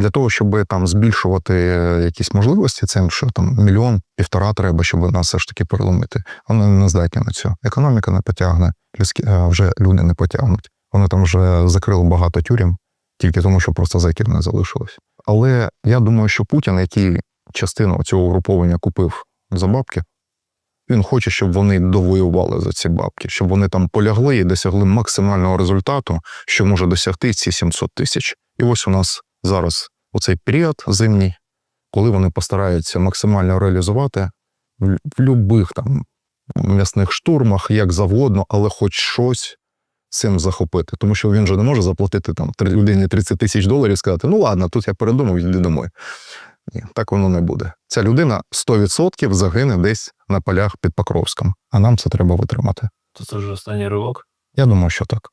Для того, щоб там збільшувати е, якісь можливості, це що там мільйон, півтора треба, щоб нас все ж таки переломити. Вони не здатні на цю. Економіка не потягне, людські е, вже люди не потягнуть. Вони там вже закрили багато тюрем, тільки тому, що просто зеків не залишилось. Але я думаю, що Путін, який частину цього угруповання купив за бабки, він хоче, щоб вони довоювали за ці бабки, щоб вони там полягли і досягли максимального результату, що може досягти ці 700 тисяч. І ось у нас зараз оцей період зимній, коли вони постараються максимально реалізувати в, в любих там м'ясних штурмах, як завгодно, але хоч щось цим захопити. Тому що він же не може заплатити там людині 30 тисяч доларів і сказати: ну ладно, тут я передумав, йди домой. Ні, так воно не буде. Ця людина 100% загине десь на полях під Покровськом. А нам це треба витримати. То це вже останній ривок. Я думаю, що так.